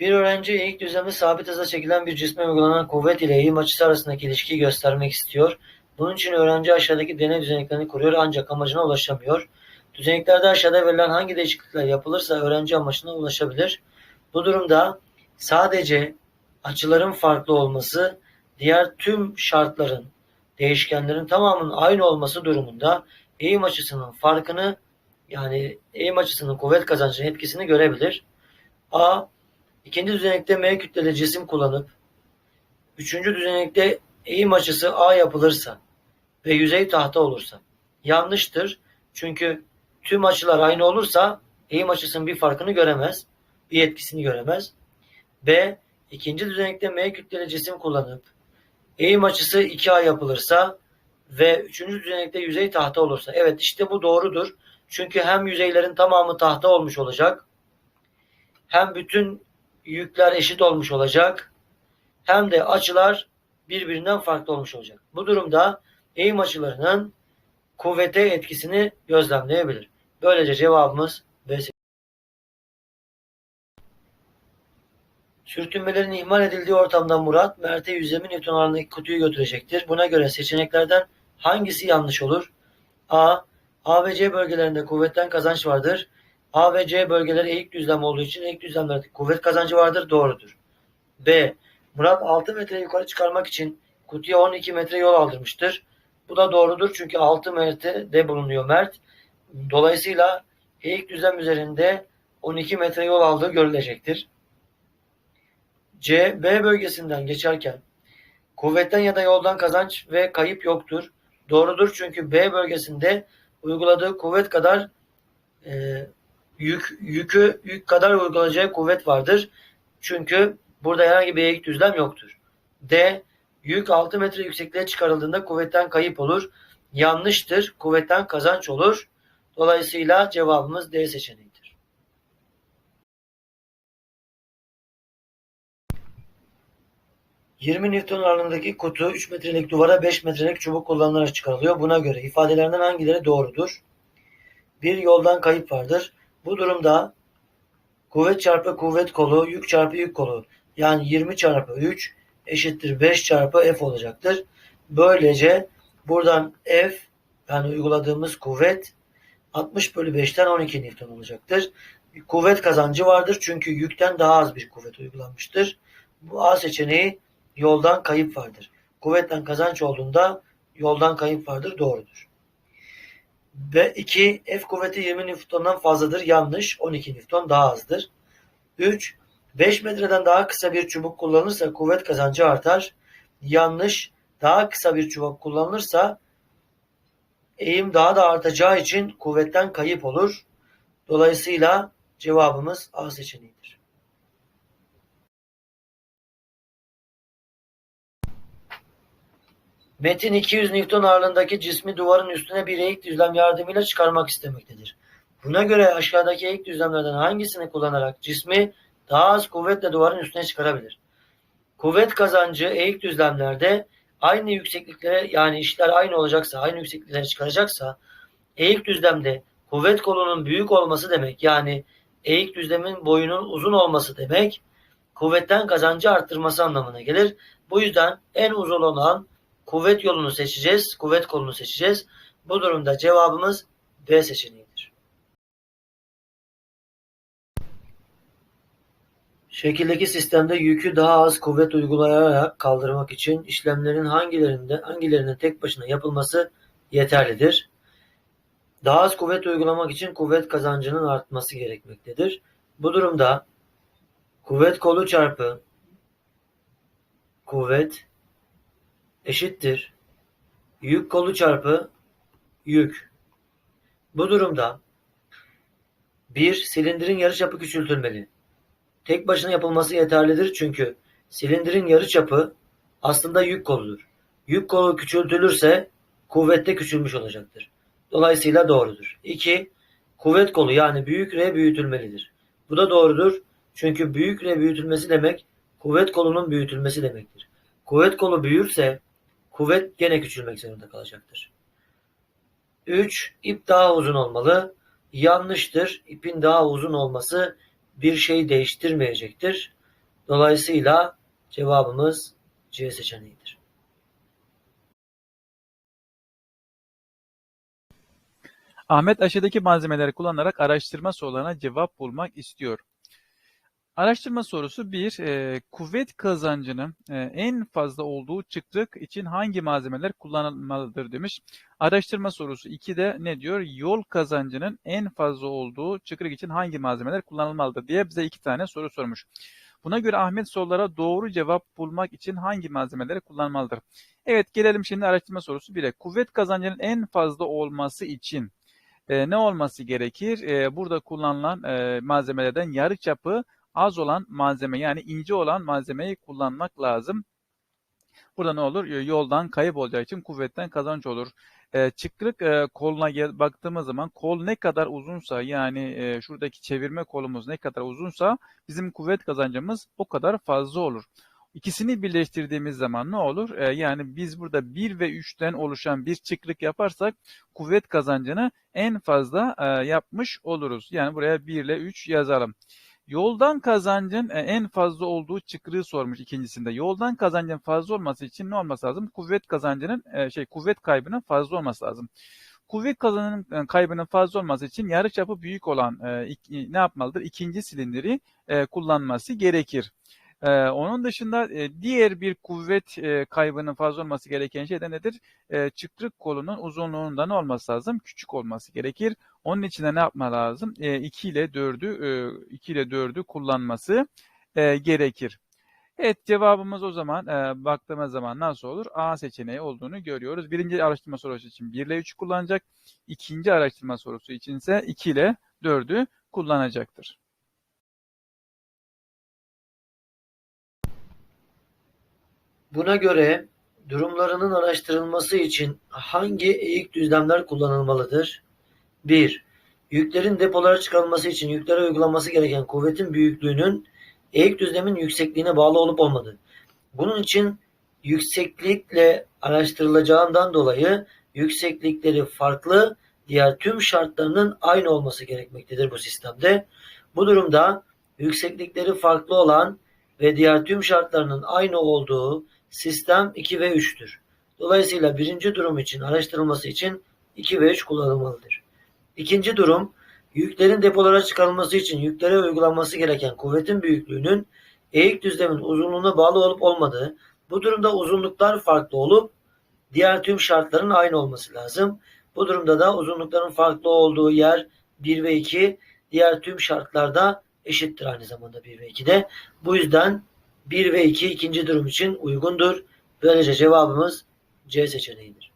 Bir öğrenci eğik düzlemde sabit hızla çekilen bir cisme uygulanan kuvvet ile eğim açısı arasındaki ilişkiyi göstermek istiyor. Bunun için öğrenci aşağıdaki deney düzeneklerini kuruyor ancak amacına ulaşamıyor. Düzeneklerde aşağıda verilen hangi değişiklikler yapılırsa öğrenci amacına ulaşabilir. Bu durumda sadece açıların farklı olması, diğer tüm şartların, değişkenlerin tamamının aynı olması durumunda eğim açısının farkını yani eğim açısının kuvvet kazancının etkisini görebilir. A. İkinci düzenekte M kütleli cisim kullanıp üçüncü düzenekte eğim açısı A yapılırsa ve yüzey tahta olursa yanlıştır. Çünkü tüm açılar aynı olursa eğim açısının bir farkını göremez, bir etkisini göremez. B. İkinci düzenekte M kütleli cisim kullanıp eğim açısı 2A yapılırsa ve üçüncü düzenekte yüzey tahta olursa. Evet işte bu doğrudur. Çünkü hem yüzeylerin tamamı tahta olmuş olacak hem bütün yükler eşit olmuş olacak hem de açılar birbirinden farklı olmuş olacak. Bu durumda eğim açılarının kuvvete etkisini gözlemleyebilir. Böylece cevabımız B. Sürtünmelerin ihmal edildiği ortamda Murat, Mert'e 120 Newton ağırlığındaki kutuyu götürecektir. Buna göre seçeneklerden hangisi yanlış olur? A. A ve C bölgelerinde kuvvetten kazanç vardır. A ve C bölgeleri eğik düzlem olduğu için eğik düzlemlerde kuvvet kazancı vardır. Doğrudur. B. Murat 6 metre yukarı çıkarmak için kutuya 12 metre yol aldırmıştır. Bu da doğrudur çünkü 6 metrede bulunuyor Mert. Dolayısıyla eğik düzlem üzerinde 12 metre yol aldığı görülecektir. C, B bölgesinden geçerken kuvvetten ya da yoldan kazanç ve kayıp yoktur. Doğrudur çünkü B bölgesinde uyguladığı kuvvet kadar e, yük yükü yük kadar uygulayacağı kuvvet vardır. Çünkü burada herhangi bir eğik düzlem yoktur. D. Yük 6 metre yüksekliğe çıkarıldığında kuvvetten kayıp olur. Yanlıştır. Kuvvetten kazanç olur. Dolayısıyla cevabımız D seçeneğidir. ...20 Newton ağırlığındaki kutu 3 metrelik duvara 5 metrelik çubuk kullanılarak çıkarılıyor. Buna göre ifadelerinden hangileri doğrudur? Bir yoldan kayıp vardır. Bu durumda kuvvet çarpı kuvvet kolu, yük çarpı yük kolu yani 20 çarpı 3 eşittir 5 çarpı F olacaktır. Böylece buradan F yani uyguladığımız kuvvet 60 bölü 5'ten 12 Newton olacaktır. Kuvvet kazancı vardır çünkü yükten daha az bir kuvvet uygulanmıştır. Bu A seçeneği yoldan kayıp vardır. Kuvvetten kazanç olduğunda yoldan kayıp vardır doğrudur. Ve 2 F kuvveti 20 Newton'dan fazladır yanlış 12 Newton daha azdır. 3 5 metreden daha kısa bir çubuk kullanılırsa kuvvet kazancı artar. Yanlış daha kısa bir çubuk kullanılırsa eğim daha da artacağı için kuvvetten kayıp olur. Dolayısıyla cevabımız A seçeneğidir. Metin 200 Newton ağırlığındaki cismi duvarın üstüne bir eğik düzlem yardımıyla çıkarmak istemektedir. Buna göre aşağıdaki eğik düzlemlerden hangisini kullanarak cismi daha az kuvvetle duvarın üstüne çıkarabilir? Kuvvet kazancı eğik düzlemlerde aynı yüksekliklere yani işler aynı olacaksa, aynı yüksekliklere çıkaracaksa eğik düzlemde kuvvet kolunun büyük olması demek yani eğik düzlemin boyunun uzun olması demek kuvvetten kazancı arttırması anlamına gelir. Bu yüzden en uzun olan kuvvet yolunu seçeceğiz. Kuvvet kolunu seçeceğiz. Bu durumda cevabımız B seçeneğidir. Şekildeki sistemde yükü daha az kuvvet uygulayarak kaldırmak için işlemlerin hangilerinde hangilerinin tek başına yapılması yeterlidir. Daha az kuvvet uygulamak için kuvvet kazancının artması gerekmektedir. Bu durumda kuvvet kolu çarpı kuvvet eşittir yük kolu çarpı yük. Bu durumda bir silindirin yarıçapı küçültülmeli. Tek başına yapılması yeterlidir çünkü silindirin yarıçapı aslında yük koludur. Yük kolu küçültülürse kuvvette küçülmüş olacaktır. Dolayısıyla doğrudur. 2. Kuvvet kolu yani büyük R büyütülmelidir. Bu da doğrudur. Çünkü büyük R büyütülmesi demek kuvvet kolunun büyütülmesi demektir. Kuvvet kolu büyürse kuvvet gene küçülmek zorunda kalacaktır. 3. İp daha uzun olmalı. Yanlıştır. İpin daha uzun olması bir şey değiştirmeyecektir. Dolayısıyla cevabımız C seçeneğidir. Ahmet aşağıdaki malzemeleri kullanarak araştırma sorularına cevap bulmak istiyor. Araştırma sorusu 1. E, kuvvet kazancının e, en fazla olduğu çıktık için hangi malzemeler kullanılmalıdır demiş. Araştırma sorusu 2'de ne diyor? Yol kazancının en fazla olduğu çıkrık için hangi malzemeler kullanılmalıdır diye bize iki tane soru sormuş. Buna göre Ahmet sorulara doğru cevap bulmak için hangi malzemeleri kullanmalıdır? Evet gelelim şimdi araştırma sorusu 1'e. Kuvvet kazancının en fazla olması için e, ne olması gerekir? E, burada kullanılan e, malzemelerden yarı çapı az olan malzeme yani ince olan malzemeyi kullanmak lazım. Burada ne olur? Yoldan kayıp olacağı için kuvvetten kazanç olur. E, çıkrık e, koluna gel, baktığımız zaman kol ne kadar uzunsa yani e, şuradaki çevirme kolumuz ne kadar uzunsa bizim kuvvet kazancımız o kadar fazla olur. İkisini birleştirdiğimiz zaman ne olur? E, yani biz burada 1 ve 3'ten oluşan bir çıkrık yaparsak kuvvet kazancını en fazla e, yapmış oluruz. Yani buraya 1 ile 3 yazalım. Yoldan kazancın e, en fazla olduğu çıkrığı sormuş ikincisinde. Yoldan kazancın fazla olması için ne olması lazım? Kuvvet kazancının e, şey kuvvet kaybının fazla olması lazım. Kuvvet kazancının kaybının fazla olması için yarıçapı büyük olan ne yapmalıdır? İkinci silindiri kullanması gerekir. Ee, onun dışında e, diğer bir kuvvet e, kaybının fazla olması gereken şey de nedir? E, çıkrık kolunun uzunluğunda ne olması lazım? Küçük olması gerekir. Onun için de ne yapma lazım? E, 2 ile 4'ü e, 2 ile 4'ü kullanması e, gerekir. Evet cevabımız o zaman e, baktığımız zaman nasıl olur? A seçeneği olduğunu görüyoruz. Birinci araştırma sorusu için 1 ile 3'ü kullanacak. İkinci araştırma sorusu için ise 2 ile 4'ü kullanacaktır. Buna göre durumlarının araştırılması için hangi eğik düzlemler kullanılmalıdır? 1. Yüklerin depolara çıkarılması için yüklere uygulanması gereken kuvvetin büyüklüğünün eğik düzlemin yüksekliğine bağlı olup olmadığı. Bunun için yükseklikle araştırılacağından dolayı yükseklikleri farklı, diğer tüm şartlarının aynı olması gerekmektedir bu sistemde. Bu durumda yükseklikleri farklı olan ve diğer tüm şartlarının aynı olduğu sistem 2 ve 3'tür. Dolayısıyla birinci durum için araştırılması için 2 ve 3 kullanılmalıdır. İkinci durum, yüklerin depolara çıkarılması için yüklere uygulanması gereken kuvvetin büyüklüğünün eğik düzlemin uzunluğuna bağlı olup olmadığı, bu durumda uzunluklar farklı olup diğer tüm şartların aynı olması lazım. Bu durumda da uzunlukların farklı olduğu yer 1 ve 2, diğer tüm şartlarda eşittir aynı zamanda 1 ve 2'de. Bu yüzden 1 ve 2 ikinci durum için uygundur. Böylece cevabımız C seçeneğidir.